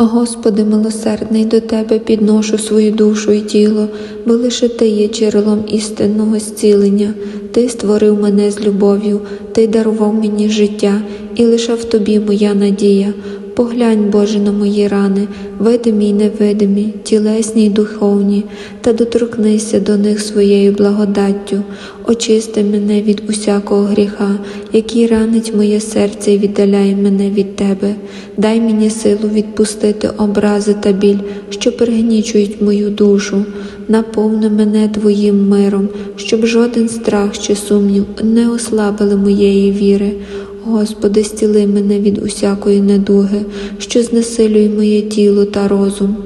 Господи милосердний, до Тебе підношу свою душу і тіло, бо лише Ти є джерелом істинного зцілення. Ти створив мене з любов'ю, Ти дарував мені життя, і лише в Тобі моя надія. Поглянь, Боже, на мої рани, видимі й невидимі, тілесні й духовні, та доторкнися до них своєю благодаттю, очисти мене від усякого гріха, який ранить моє серце і віддаляє мене від Тебе. Дай мені силу відпустити образи та біль, що пригнічують мою душу. Наповни мене Твоїм миром, щоб жоден страх чи сумнів не ослабили моєї віри. Господи, стіли мене від усякої недуги, що знесилює моє тіло та розум.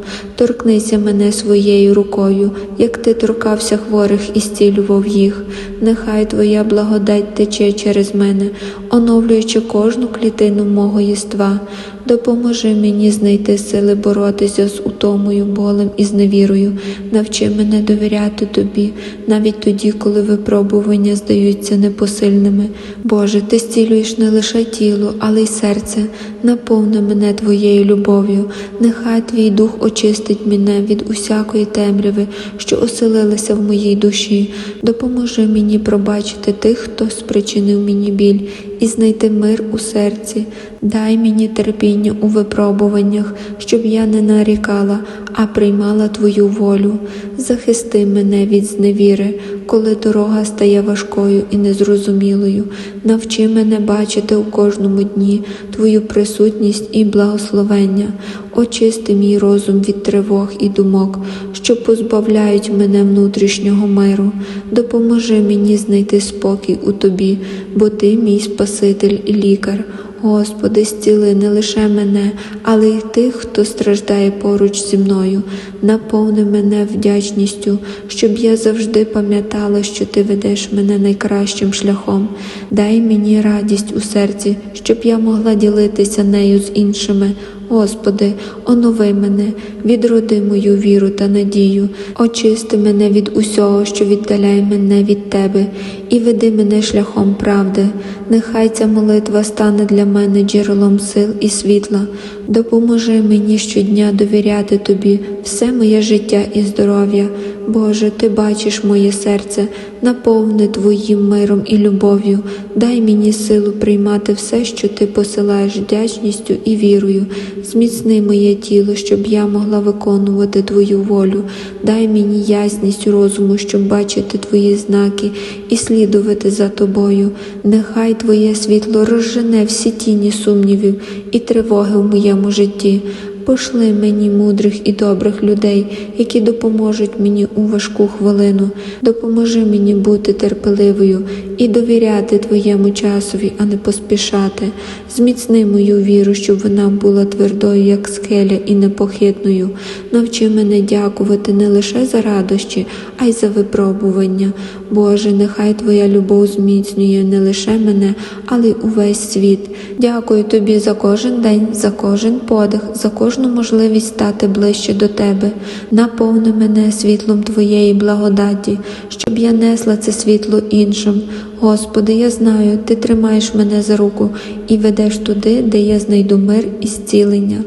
Торкнися мене своєю рукою, як ти торкався хворих і зцілював їх. Нехай Твоя благодать тече через мене, оновлюючи кожну клітину мого єства. Допоможи мені знайти сили боротися з утомою, болем і зневірою. Навчи мене довіряти Тобі, навіть тоді, коли випробування здаються непосильними. Боже, Ти зцілюєш не лише тіло, але й серце. Наповни мене Твоєю любов'ю. Нехай Твій дух очистить мене від усякої темряви, що оселилася в моїй душі. Допоможи мені пробачити тих, хто спричинив мені біль, і знайти мир у серці. Дай мені терпіння у випробуваннях, щоб я не нарікала, а приймала Твою волю. Захисти мене від зневіри, коли дорога стає важкою і незрозумілою. Навчи мене бачити у кожному дні Твою присутність і благословення. Очисти мій розум від тривог і думок, що позбавляють мене внутрішнього миру. Допоможи мені знайти спокій у Тобі, бо Ти мій Спаситель і лікар. Господи, зціли не лише мене, але й тих, хто страждає поруч зі мною. Наповни мене вдячністю, щоб я завжди пам'ятала, що Ти ведеш мене найкращим шляхом. Дай мені радість у серці, щоб я могла ділитися нею з іншими. Господи, онови мене, відроди мою віру та надію, очисти мене від усього, що віддаляє мене від Тебе, і веди мене шляхом правди. Нехай ця молитва стане для мене джерелом сил і світла. Допоможи мені щодня довіряти Тобі все моє життя і здоров'я. Боже, Ти бачиш моє серце, наповни Твоїм миром і любов'ю. Дай мені силу приймати все, що Ти посилаєш вдячністю і вірою. Зміцни моє тіло, щоб я могла виконувати Твою волю. Дай мені ясність розуму, щоб бачити Твої знаки і слідувати за Тобою. Нехай Твоє світло розжене всі тіні сумнівів і тривоги в моєму житті. Пошли мені мудрих і добрих людей, які допоможуть мені у важку хвилину. Допоможи мені бути терпеливою і довіряти Твоєму часові, а не поспішати. Зміцни мою віру, щоб вона була твердою, як скеля, і непохитною. Навчи мене дякувати не лише за радощі, а й за випробування. Боже, нехай Твоя любов зміцнює не лише мене, але й увесь світ. Дякую Тобі за кожен день, за кожен подих, за кожну можливість стати ближче до Тебе. Наповни мене світлом Твоєї благодаті, щоб я несла це світло іншим. Господи, я знаю, Ти тримаєш мене за руку і ведеш туди, де я знайду мир і зцілення.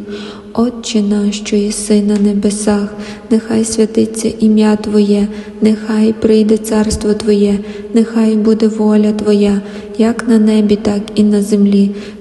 Отче наш, що єси на небесах, нехай святиться ім'я Твоє, нехай прийде царство Твоє, нехай буде воля Твоя, як на небі, так і на землі.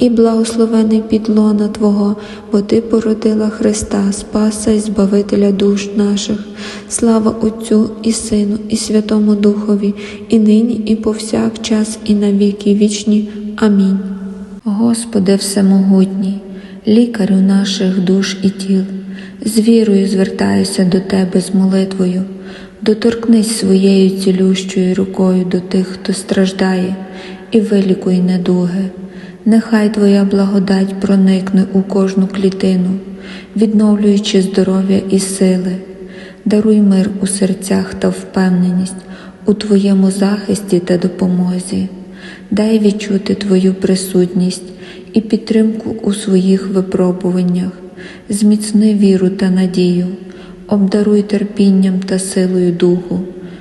і благословений підлона Твого, бо Ти породила Христа, Спаса і Збавителя душ наших. Слава Отцю і Сину, і Святому Духові, і нині, і повсякчас, і на віки вічні. Амінь. Господи Всемогутній, лікарю наших душ і тіл, з вірою звертаюся до Тебе з молитвою. Доторкнись своєю цілющою рукою до тих, хто страждає, і вилікуй недуги. Нехай Твоя благодать проникне у кожну клітину, відновлюючи здоров'я і сили. Даруй мир у серцях та впевненість у Твоєму захисті та допомозі. дай відчути Твою присутність і підтримку у своїх випробуваннях, зміцни віру та надію, обдаруй терпінням та силою духу,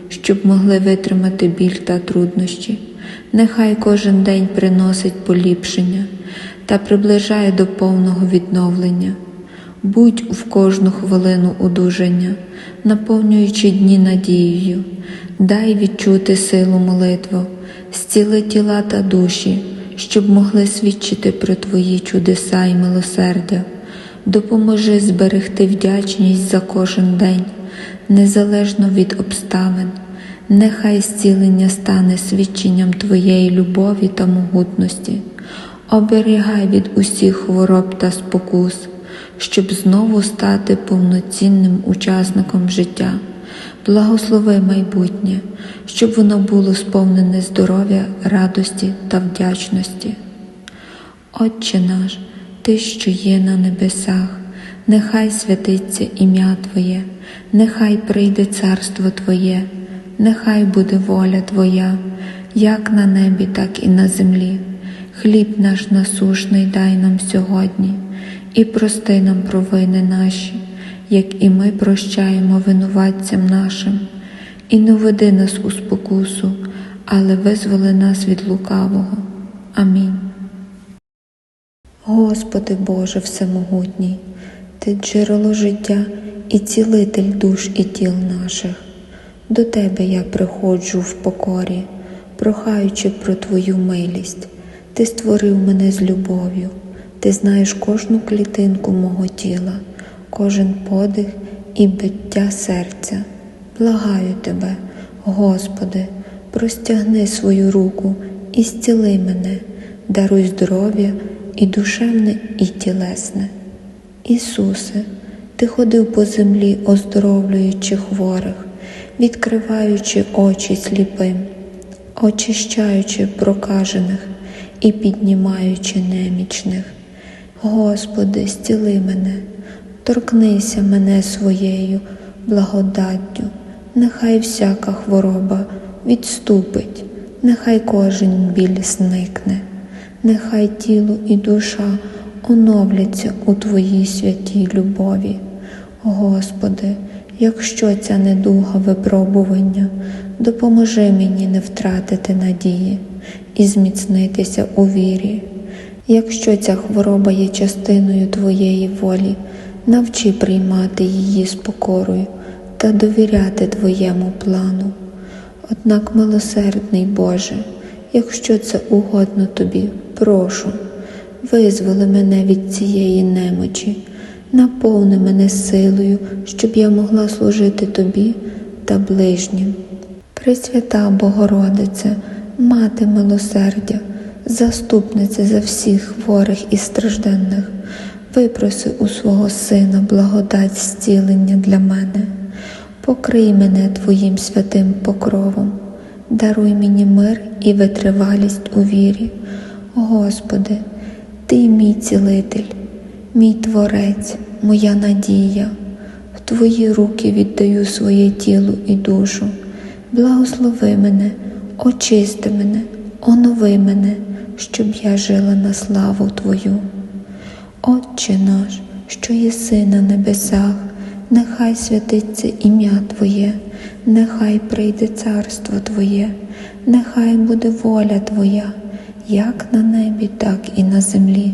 щоб могли витримати біль та труднощі. Нехай кожен день приносить поліпшення та приближає до повного відновлення. Будь в кожну хвилину одужання, наповнюючи дні надією, дай відчути силу молитву, зціли тіла та душі, щоб могли свідчити про Твої чудеса і милосердя. Допоможи зберегти вдячність за кожен день, незалежно від обставин. Нехай зцілення стане свідченням Твоєї любові та могутності, оберігай від усіх хвороб та спокус, щоб знову стати повноцінним учасником життя. Благослови майбутнє, щоб воно було сповнене здоров'я, радості та вдячності. Отче наш, Ти, що є на небесах, нехай святиться ім'я Твоє, нехай прийде царство Твоє, нехай буде воля Твоя, як на небі, так і на землі. Хліб наш насушний дай нам сьогодні, і прости нам провини наші, як і ми прощаємо винуватцям нашим, і не веди нас у спокусу, але визволи нас від лукавого. Амінь. Господи Боже Всемогутній, Ти джерело життя і цілитель душ і тіл наших. До Тебе я приходжу в покорі, прохаючи про Твою милість. Ти створив мене з любов'ю, Ти знаєш кожну клітинку мого тіла, кожен подих і биття серця. Благаю Тебе, Господи, простягни свою руку і зціли мене, даруй здоров'я і душевне, і тілесне. Ісусе, Ти ходив по землі, оздоровлюючи хворих, відкриваючи очі сліпим, очищаючи прокажених і піднімаючи немічних. Господи, зціли мене, торкнися мене своєю благодаттю, нехай всяка хвороба відступить, нехай кожен біль зникне, нехай тіло і душа оновляться у Твоїй святій любові. Господи, якщо ця недуга випробування, допоможи мені не втратити надії і зміцнитися у вірі. Якщо ця хвороба є частиною Твоєї волі, навчи приймати її з покорою та довіряти Твоєму плану. Однак, милосердний Боже, якщо це угодно Тобі, прошу, визволи мене від цієї немочі, наповни мене силою, щоб я могла служити Тобі та ближнім. Пресвята Богородице, Мати милосердя, заступниця за всіх хворих і стражденних, випроси у свого Сина благодать зцілення для мене, покрий мене Твоїм святим покровом, даруй мені мир і витривалість у вірі. Господи, Ти мій цілитель, мій Творець, моя надія, в Твої руки віддаю своє тіло і душу, благослови мене, очисти мене, онови мене, щоб я жила на славу Твою. Отче наш, що єси на небесах, нехай святиться ім'я Твоє, нехай прийде царство Твоє, нехай буде воля Твоя, як на небі, так і на землі.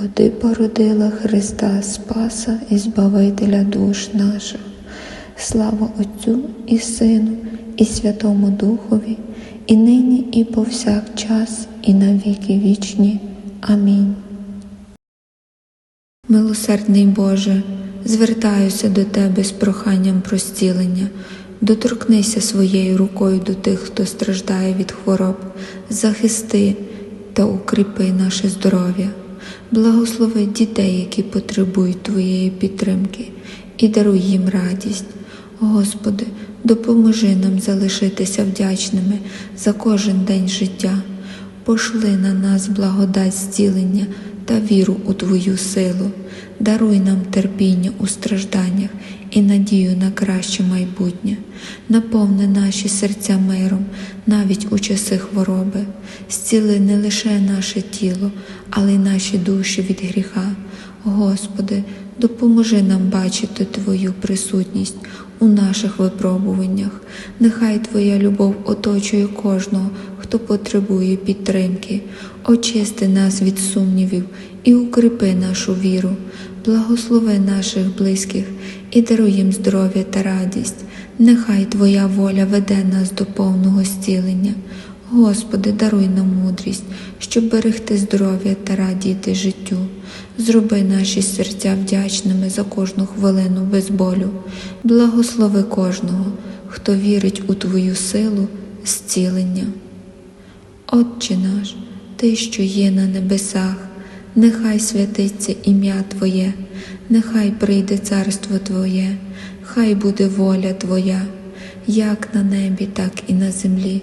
бо Ти породила Христа Спаса і Збавителя душ наших. Слава Отцю і Сину, і Святому Духові, і нині, і повсякчас, і на віки вічні. Амінь. Милосердний Боже, звертаюся до Тебе з проханням про зцілення. Доторкнися своєю рукою до тих, хто страждає від хвороб, захисти та укріпи наше здоров'я. Благослови дітей, які потребують Твоєї підтримки, і даруй їм радість. Господи, допоможи нам залишитися вдячними за кожен день життя. Пошли на нас благодать зцілення та віру у Твою силу. Даруй нам терпіння у стражданнях і надію на краще майбутнє. Наповни наші серця миром навіть у часи хвороби. Зціли не лише наше тіло, але й наші душі від гріха. Господи, допоможи нам бачити Твою присутність у наших випробуваннях. Нехай Твоя любов оточує кожного, хто потребує підтримки. Очисти нас від сумнівів і укріпи нашу віру. Благослови наших близьких і даруй їм здоров'я та радість. Нехай Твоя воля веде нас до повного зцілення. Господи, даруй нам мудрість, щоб берегти здоров'я та радіти життю. Зроби наші серця вдячними за кожну хвилину без болю. Благослови кожного, хто вірить у Твою силу, зцілення. Отче наш, Ти, що є на небесах, нехай святиться ім'я Твоє, нехай прийде царство Твоє, хай буде воля Твоя, як на небі, так і на землі.